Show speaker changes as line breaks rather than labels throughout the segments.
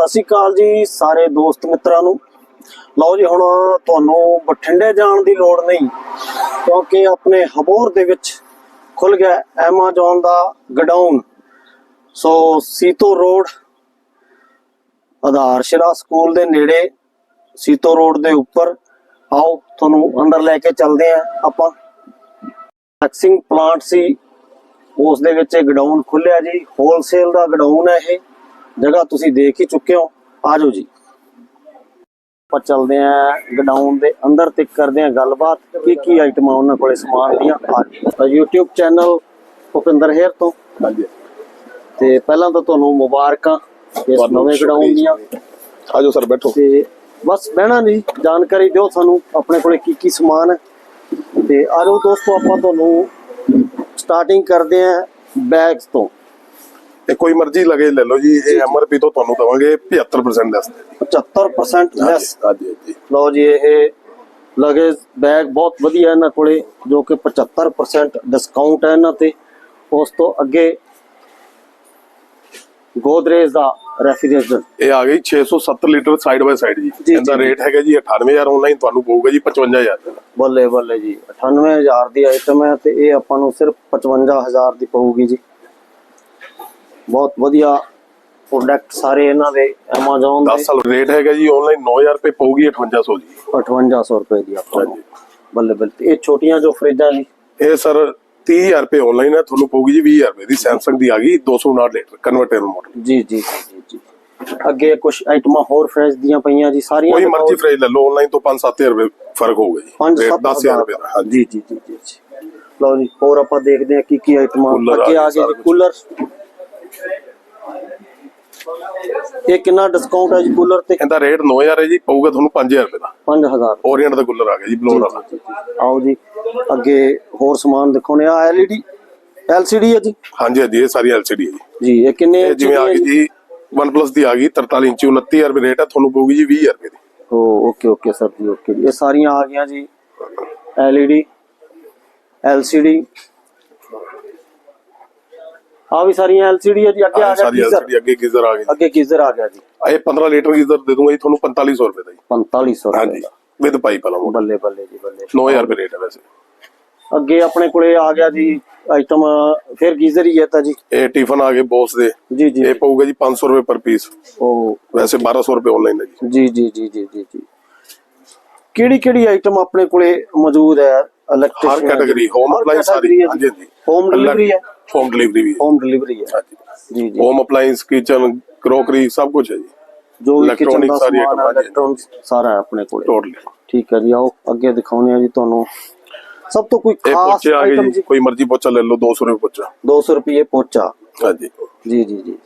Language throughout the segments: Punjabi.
ਸਤਿ ਸ਼੍ਰੀ ਅਕਾਲ ਜੀ ਸਾਰੇ ਦੋਸਤ ਮਿੱਤਰਾਂ ਨੂੰ। ਲਓ ਜੀ, ਹੁਣ ਤੁਹਾਨੂੰ ਬਠਿੰਡੇ ਜਾਣ ਦੀ ਲੋੜ ਨਹੀਂ, ਕਿਉਂਕਿ ਆਪਣੇ ਹਬੋਰ ਦੇ ਵਿੱਚ ਖੁੱਲ ਗਿਆ Amazon ਦਾ godown. So Sito road, Aadharshila school ਦੇ ਨੇੜੇ, ਸੀਤੋ ਰੋਡ ਦੇ ਉੱਪਰ। ਆਓ, ਤੁਹਾਨੂੰ ਅੰਦਰ ਲੈ ਕੇ ਚੱਲਦੇ ਆ ਆਪਾਂ। ਵੈਕਸਿੰਗ ਪਲਾਂਟ ਸੀ, ਉਸ ਦੇ ਵਿੱਚ ਗਡਾਊਨ ਖੁੱਲਿਆ ਜੀ। ਹੋਲਸੇਲ ਦਾ ਗਡਾਊਨ ਹੈ ਇਹ। ਜਗ੍ਹਾ ਤੁਸੀਂ ਦੇਖ ਹੀ ਚੁੱਕੇ ਹੋ। ਆਜੋ ਜੀ। ਆਪਾਂ ਚੱਲਦੇ ਆ ਗਡਾਊਨ ਦੇ ਅੰਦਰ ਤੇ ਕਰਦੇ ਆ ਗੱਲਬਾਤ ਕੀ ਕੀ ਆਈਟਮਾਂ ਉਹਨਾਂ ਕੋਲੇ ਸਮਾਨ ਦੀਆਂ। ਆ ਤਾਂ YouTube ਚੈਨਲ ਭੁਪਿੰਦਰ ਹੇਰ ਤੋਂ।
ਹਾਂਜੀ।
ਤੇ ਪਹਿਲਾਂ ਤਾਂ ਤੁਹਾਨੂੰ ਮੁਬਾਰਕਾਂ ਇਸ
ਤੁਹਾਨੂੰ
ਨਵੇਂ ਗਡਾਊਨ ਦੀਆਂ।
ਆਜੋ ਸਰ ਬੈਠੋ।
ਤੇ ਬਸ ਬਹਿਣਾ ਨਹੀਂ ਜਾਣਕਾਰੀ ਦਿਓ ਸਾਨੂੰ ਆਪਣੇ ਕੋਲੇ ਕੀ ਕੀ ਸਮਾਨ ਹੈ। ਤੇ ਆਜੋ ਦੋਸਤੋ ਆਪਾਂ ਤੁਹਾਨੂੰ ਸਟਾਰਟਿੰਗ ਕਰਦੇ ਆ ਬੈਗਸ ਤੋਂ।
ਇਹ ਕੋਈ ਮਰਜ਼ੀ ਲਗੇ ਲੈ ਲਓ ਜੀ ਇਹ ਐਮਆਰਪੀ ਤੋਂ ਤੁਹਾਨੂੰ ਦਵਾਂਗੇ 75% ਲੈਸ
75% ਲੈਸ
ਹਾਂਜੀ ਹਾਂਜੀ
ਲਓ ਜੀ ਇਹ ਲਗੇਜ ਬੈਗ ਬਹੁਤ ਵਧੀਆ ਇਹਨਾਂ ਕੋਲੇ ਜੋ ਕਿ 75% ਡਿਸਕਾਊਂਟ ਹੈ ਇਹਨਾਂ ਤੇ। ਉਸ ਤੋਂ ਅੱਗੇ ਗੋਦਰੇਜ ਦਾ ਰੈਫ੍ਰਿਜਰੇਟਰ
ਇਹ ਆ ਗਈ 670 ਲੀਟਰ ਸਾਈਡ ਬਾਈ ਸਾਈਡ ਜੀ। ਇਹਦਾ। ਰੇਟ ਹੈਗਾ ਜੀ 98000 ਆਨਲਾਈਨ ਤੁਹਾਨੂੰ ਪਊਗਾ ਜੀ 55000 ਦਾ
ਬੱਲੇ ਬੱਲੇ ਜੀ 98000 ਦੀ ਆਈਟਮ ਹੈ ਤੇ ਇਹ ਆਪਾਂ ਨੂੰ ਸਿਰਫ 55000 ਦੀ ਪਊਗੀ ਜੀ। ਬਹੁਤ ਵਧੀਆ ਪ੍ਰੋਡਕਟ ਸਾਰੇ ਇਹਨਾਂ ਦੇ Amazon
10
ਦੇ
ਸਾਲ ਰੇਟ ਹੈਗਾ ਜੀ ਆਨਲਾਈਨ 9000 ਰੁਪਏ ਪਊਗੀ 5800 ਜੀ।
5800 ਰੁਪਏ ਦੀ ਆਪਾਂ ਨੂੰ। ਬੱਲੇ ਬੱਲੇ। ਇਹ ਛੋਟੀਆਂ ਜੋ ਫਰਿੱਜਾਂ ਜੀ?
ਇਹ ਸਰ 30000 ਰੁਪਏ ਆਨਲਾਈਨ ਹੈ ਤੁਹਾਨੂੰ ਪਊਗੀ ਜੀ 20000 ਰੁਪਏ ਦੀ। ਸੈਮਸੰਗ ਦੀ ਆ ਗਈ 259 ਲੀਟਰ ਕਨਵਰਟੇਬਲ ਮਾਡਲ
ਜੀ ਜੀ ਜੀ ਜੀ ਜੀ। ਅੱਗੇ ਕੁਝ ਆਈਟਮਾਂ ਹੋਰ ਫਰੈਸ਼ ਦੀਆਂ ਪਈਆਂ ਜੀ ਸਾਰੀਆਂ
ਕੋਈ। ਮਰਜ਼ੀ ਫ੍ਰਿਜ ਲੈ ਲਓ ਆਨਲਾਈਨ ਤੋਂ 5-7000 ਰੁਪਏ ਫ਼ਰਕ ਹੋਊਗਾ ਜੀ।
ਪੰਜ
ਰੇਟ
ਸੱਤ
10000 ਰੁਪਏ ਦਾ ਹਾਂਜੀ।
ਜੀ ਜੀ ਜੀ ਜੀ ਜੀ। ਲਓ ਜੀ ਹੋਰ ਆਪਾਂ ਦੇਖਦੇ ਹਾਂ ਕੀ ਕੀ ਆਈਟਮਾਂ
ਕੂਲਰ
ਅੱਗੇ
ਆ
ਆ
ਗਏ ਸਾਰਾ
ਕੂਲਰ ਇਹ ਕਿੰਨਾ ਡਿਸਕਾਊਂਟ ਹੈ ਜੀ ਕੂਲਰ ਤੇ?
ਇਹਦਾ ਰੇਟ 9000 ਹੈ ਜੀ ਪਊਗਾ ਤੁਹਾਨੂੰ 5000 ਰੁਪਏ ਦਾ।
5000
ਓਰੀਐਂਟ ਦਾ ਕੂਲਰ ਆ ਗਿਆ ਜੀ ਬਲੋਰ ਵਾਲਾ।
ਆਓ ਜੀ ਅੱਗੇ ਹੋਰ ਸਮਾਨ ਦਿਖਾਉਣੇ ਆ LED LCD ਹੈ ਜੀ?
ਹਾਂਜੀ ਹਾਂਜੀ ਇਹ ਸਾਰੀ ਐਲਸੀਡੀ ਹੈ ਜੀ।
ਜੀ ਇਹ ਕਿੰਨੇ
ਜਿਵੇਂ ਆ
ਹੈ
ਗਈ ਜੀ? OnePlus ਦੀ ਆ ਗਈ 43 ਇੰਚੀ 29000 ਰੁਪਏ ਰੇਟ ਹੈ ਤੁਹਾਨੂੰ ਪਊਗੀ ਜੀ 20000 ਰੁਪਏ ਦੀ।
ਓ ਓਕੇ ਓਕੇ ਸਰ ਜੀ ਓਕੇ ਇਹ ਸਾਰੀਆਂ ਆ ਗਈਆਂ ਜੀ LED LCD ਆ ਵੀ ਸਾਰੀਆਂ LCD ਹੈ ਜੀ ਅੱਗੇ ਆ ਗਿਆ
ਸਾਰੀ
ਗੀਜ਼ਰ।
ਐਲਸੀਡੀ ਅੱਗੇ ਗੀਜ਼ਰ ਆ ਗਈ
ਅੱਗੇ ਗੀਜ਼ਰ ਆ ਗਿਆ ਜੀ।
ਇਹ 15 ਲੀਟਰ ਗੀਜ਼ਰ ਦੇ ਦੂੰਗਾ ਜੀ ਤੁਹਾਨੂੰ 4500 ਰੁਪਏ ਦਾ ਜੀ।
4500 ਰੁਪਏ
ਹਾਂਜੀ
ਦਾ।
ਵਿਦ ਪਾਈਪ ਵਾਲਾ model।
ਬੱਲੇ ਬੱਲੇ ਜੀ ਬੱਲੇ।
9000 ਰੁਪਏ ਰੇਟ ਹੈ ਵੈਸੇ।
ਅੱਗੇ ਆਪਣੇ ਕੋਲੇ ਆ ਗਿਆ ਜੀ ਆਈਟਮ ਫਿਰ ਗੀਜ਼ਰ ਹੀ ਹੈ ਤਾਂ ਜੀ।
ਇਹ ਟਿਫਨ ਆ ਗਏ ਬੋਸ ਦੇ।
ਜੀ ਜੀ।
ਇਹ ਪਊਗਾ ਜੀ 500 ਰੁਪਏ ਪਰ ਪੀਸ
ਉਹ
ਵੈਸੇ 1200 ਰੁਪਏ ਆਨਲਾਈਨ ਹੈ ਜੀ।
ਜੀ ਜੀ ਜੀ ਜੀ ਜੀ ਜੀ। ਕਿਹੜੀ ਕਿਹੜੀ ਆਈਟਮ ਆਪਣੇ ਕੋਲੇ ਮੌਜੂਦ ਹੈ?
ਹਰ ਕੈਟਾਗਰੀ ਹੋਮ ਅਪਲਾਈਂਸ ਸਾਰੀ। ਹਾਂਜੀ ਹਾਂਜੀ।
ਹੋਮ ਡਿਲੀਵਰੀ ਹੈ।
ਹੋਮ ਡਿਲੀਵਰੀ ਵੀ ਹੈ।
ਹੋਮ ਡਿਲੀਵਰੀ ਹੈ।
ਹਾਂਜੀ।
ਜੀ ਜੀ।
ਹੋਮ ਅਪਲਾਈਂਸ ਕਿਚਨ ਕਰੋਕਰੀ ਸਭ ਕੁਝ ਹੈ ਜੀ।
ਜੋ ਵੀ ਕਿਚਨ ਦਾ
ਸਾਰੀ
ਸਮਾਨ। ਇਲੈਕਟ੍ਰੋਨਿਕਸ ਸਾਰਾ ਹੈ ਆਪਣੇ ਕੋਲੇ।
ਟੋਟਲੀ
ਠੀਕ ਹੈ ਜੀ ਆਓ ਅੱਗੇ ਦਿਖਾਉਣੇ ਆ ਜੀ ਤੁਹਾਨੂੰ। ਸਭ ਤੋਂ ਕੋਈ ਖਾਸ ਆਈਟਮ
ਜੀ। ਕੋਈ ਮਰਜ਼ੀ ਪੋਚਾ ਲੈ ਲਓ 200 ਰੁਪਏ ਪੋਚਾ।
200 ਰੁਪਏ ਪੋਚਾ।
ਹਾਂਜੀ।
ਜੀ ਜੀ ਜੀ।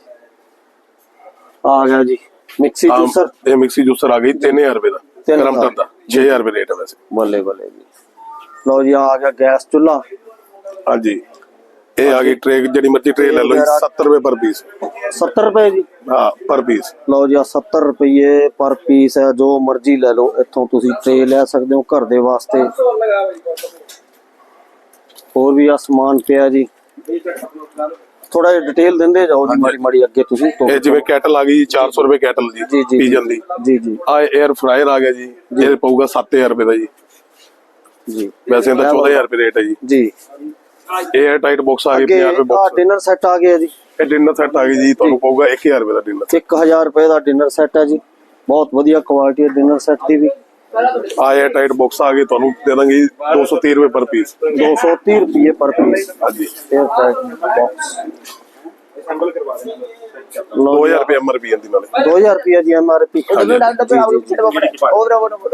ਆ ਗਿਆ ਜੀ। Mixie juicer.
ਇਹ ਮਿਕਸੀ ਜੂਸਰ ਆ ਗਈ 3000 ਰੁਪਏ ਦਾ। ਗਰਮ। ਦਾ 6000 ਰੁਪਏ ਰੇਟ ਹੈ ਵੈਸੇ।
ਬੱਲੇ ਬੱਲੇ ਜੀ। ਲਓ ਜੀ ਆ ਗਿਆ ਗੈਸ ਚੁੱਲਾ
ਹਾਂਜੀ। ਇਹ ਆ ਗਈ ਟ੍ਰੇ ਜਿਹੜੀ ਮਰਜ਼ੀ ਟ੍ਰੇ ਲੈ ਲਓ ਜੀ 70 ਰੁਪਏ ਪਰ ਪੀਸ।
70 ਰੁਪਏ ਜੀ।
ਹਾਂ ਪਰ ਪੀਸ।
ਲਓ ਜੀ ਆ 70 ਰੁਪਏ ਪਰ ਪੀਸ ਹੈ ਜੋ ਮਰਜ਼ੀ ਲੈ ਲਓ ਇੱਥੋਂ ਤੁਸੀਂ ਟ੍ਰੇ ਲੈ ਸਕਦੇ ਹੋ ਘਰ ਦੇ ਵਾਸਤੇ। ਹੋਰ ਵੀ ਆ ਸਮਾਨ ਪਿਆ ਜੀ। ਥੋੜਾ ਜਿਹਾ ਡਿਟੇਲ ਦਿੰਦੇ ਜਾਓ ਜੀ ਮਾੜੀ ਮਾੜੀ ਅੱਗੇ ਤੁਸੀਂ। ਤੋਂ
ਇਹ ਜਿਵੇਂ ਕੈਟਲ ਆ ਗਈ ਜੀ 400 ਰੁਪਏ ਕੈਟਲ
ਜੀ
ਜੀ
ਜੀ
ਦੀ।
ਜੀ ਜੀ।
ਆ 에ਅਰ ਫਰਾਇਰ ਆ ਗਿਆ ਜੀ ਇਹ ਪਊਗਾ 7000 ਰੁਪਏ ਦਾ ਜੀ।
ਜੀ।
ਵੈਸੇ ਇਹਦਾ 14000 ਰੁਪਏ ਰੇਟ ਹੈ ਜੀ।
ਜੀ।
ਇਹ ਹੈ ਟਾਈਟ ਬਾਕਸ ਆ ਗਈ 50 ਰੁਪਏ
ਆ ਡਿਨਰ ਸੈੱਟ ਆ ਗਿਆ ਜੀ।
ਇਹ ਡਿਨਰ ਸੈੱਟ ਆ ਗਈ ਜੀ ਤੁਹਾਨੂੰ ਪਊਗਾ 1000 ਰੁਪਏ ਦਾ ਡਿਨਰ
1000 ਰੁਪਏ ਦਾ ਡਿਨਰ ਸੈੱਟ ਹੈ ਜੀ। ਬਹੁਤ ਵਧੀਆ ਕੁਆਲਿਟੀ ਹੈ ਡਿਨਰ ਸੈੱਟ ਦੀ ਵੀ।
ਆ ਇਹ ਟਾਈਟ ਬਾਕਸ ਆ ਗਈ ਤੁਹਾਨੂੰ ਦੇ ਦਾਂਗੇ 230 ਰੁਪਏ ਪਰ ਪੀਸ
230 ਰੁਪਏ ਪਰ ਪੀਸ
ਹਾਂਜੀ।
ਇਹ ਟਾਈਟ ਬਾਕਸ ਸੈਂਪਲ ਕਰਵਾ ਦੇਣਾ
2000 ਰੁਪਏ ਐਮਆਰਪੀ ਆਂਦੀ ਨਾਲੇ।
2000 ਰੁਪਏ ਜੀ ਐਮਆਰਪੀ ਉਹਦੇ ਨਾਲ ਡਾਕਟਰ ਆਪ ਨੂੰ ਛੱਡਵਾ ਪੜਾ ਉਹ ਬਰਾਬਰ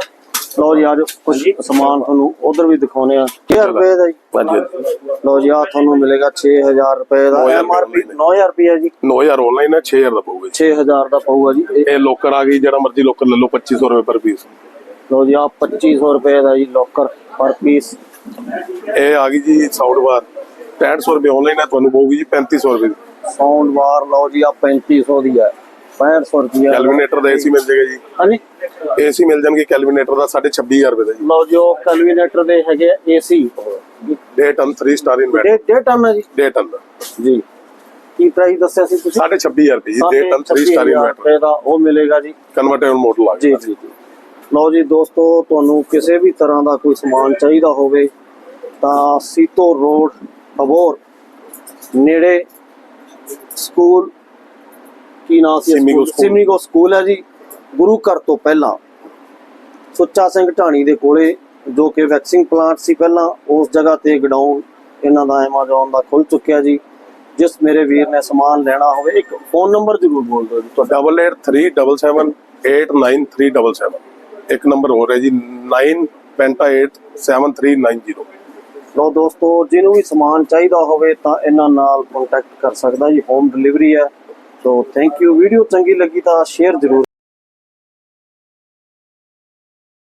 ਲਓ ਜੀ ਆਜੋ ਕੁਝ ਸਮਾਨ ਤੁਹਾਨੂੰ ਉਧਰ ਵੀ ਦਿਖਾਉਨੇ ਆ 1000 ਰੁਪਏ ਦਾ ਜੀ। ਲਓ ਜੀ ਆ ਤੁਹਾਨੂੰ ਮਿਲੇਗਾ 6000 ਰੁਪਏ ਦਾ।
9000
ਐਮਆਰਪੀ
ਰੁਪਏ
9000 ਰੁਪਏ ਜੀ।
9000 ਆਨਲਾਈਨ ਹੈ 6000 ਦਾ ਪਊਗਾ ਜੀ।
6000 ਦਾ ਪਊਗਾ ਜੀ। ਇਹ-
ਲੋਕਰ ਆ ਗਈ ਜਿਹੜਾ ਮਰਜ਼ੀ ਲੋਕਰ ਲੈ ਲਓ 2500 ਰੁਪਏ ਪਰ ਪੀਸ
ਲਓ ਜੀ ਆ 2500 ਰੁਪਏ ਦਾ ਜੀ ਲੋਕਰ ਪਰ ਪੀਸ
ਇਹ ਆ ਗਈ ਜੀ ਸਾਊਂਡ ਬਾਰ 6500 ਰੁਪਏ ਆਨਲਾਈਨ ਹੈ ਤੁਹਾਨੂੰ ਪਊਗੀ ਜੀ 3500 ਰੁਪਏ
ਸਾਊਂਡ ਬਾਰ ਲਓ ਜੀ ਆ 3500 ਦੀ ਹੈ। 6500 ਰੁਪਏ
ਕੈਲਵੀਨੇਟਰ ਦਾ ਏਸੀ ਮਿਲ ਜਾਏਗਾ ਜੀ।
ਹਾਂਜੀ।
ਏਸੀ ਮਿਲ ਜਾਣਗੇ ਕੈਲਵੀਨੇਟਰ ਦਾ 26500 ਰੁਪਏ ਦਾ ਜੀ।
ਲਓ ਜੀ ਉਹ ਕੈਲਵੀਨੇਟਰ ਦੇ ਹੈਗੇ ਏਸੀ।
ਡੇ ਟਨ 3 ਸਟਾਰ ਇਨ ਬੈਟ
ਡੇ ਡੇ ਟਨ ਹੈ ਜੀ?
ਡੇ ਟਨ ਦਾ।
ਜੀ। ਕੀ ਪ੍ਰਾਈਸ ਦੱਸਿਆ ਸੀ ਤੁਸੀਂ?
26500 ਰੁਪਏ ਜੀ ਡੇਟ 3
ਛੱਬੀ
ਸਟਾਰ
ਹਜ਼ਾਰ
ਇਨਵਰਟਰ
ਰੁਪਏ ਦਾ ਉਹ ਮਿਲੇਗਾ ਜੀ।
ਕਨਵਰਟੇਬਲ ਮਾਡਲ ਆ
ਜੀ ਜੀ ਲਓ ਜੀ ਦੋਸਤੋ ਤੁਹਾਨੂੰ ਕਿਸੇ ਵੀ ਤਰ੍ਹਾਂ ਦਾ ਕੋਈ ਸਮਾਨ ਚਾਹੀਦਾ ਹੋਵੇ ਤਾਂ ਸੀਤੋ ਰੋਡ ਅਬੋਰ ਨੇੜੇ ਸਕੂਲ ਕੀ ਨਾਮ ਸੀ
ਸਿਮੀਗੋ
ਸਕੂਲ?
ਸਕੂਲ।
ਸਿਮੀਗੋ ਸਕੂਲ ਹੈ ਜੀ ਗੁਰੂ ਘਰ ਤੋਂ ਪਹਿਲਾਂ ਸੁੱਚਾ ਸਿੰਘ ਢਾਣੀ ਦੇ ਕੋਲੇ ਜੋ ਕਿ ਵੈਕਸਿੰਗ ਪਲਾਂਟ ਸੀ ਪਹਿਲਾਂ ਉਸ ਜਗ੍ਹਾ ਤੇ ਗਡਾਊਨ ਇਹਨਾਂ ਦਾ ਐਮਾਜ਼ੋਨ ਦਾ ਖੁੱਲ ਚੁੱਕਿਆ ਜੀ ਜਿਸ ਮੇਰੇ ਵੀਰ ਨੇ ਸਮਾਨ ਲੈਣਾ ਹੋਵੇ ਇੱਕ ਫੋਨ ਨੰਬਰ ਜ਼ਰੂਰ ਬੋਲ ਦਿਓ ਜੀ ਤੁਹਾਡਾ
8837789377 ਇੱਕ ਨੰਬਰ ਹੋ ਰਿਹਾ ਜੀ 9587390
ਲੋ ਦੋਸਤੋ ਜਿਹਨੂੰ ਵੀ ਸਮਾਨ ਚਾਹੀਦਾ ਹੋਵੇ ਤਾਂ ਇਹਨਾਂ ਨਾਲ ਕੰਟੈਕਟ ਕਰ ਸਕਦਾ ਜੀ ਹੋਮ ਡਿਲੀਵਰੀ ਹੈ ਸੋ ਥੈਂਕ ਯੂ ਵੀਡੀਓ ਚੰਗੀ ਲੱਗੀ ਤਾਂ ਸ਼ੇਅਰ ਜ਼ਰੂਰ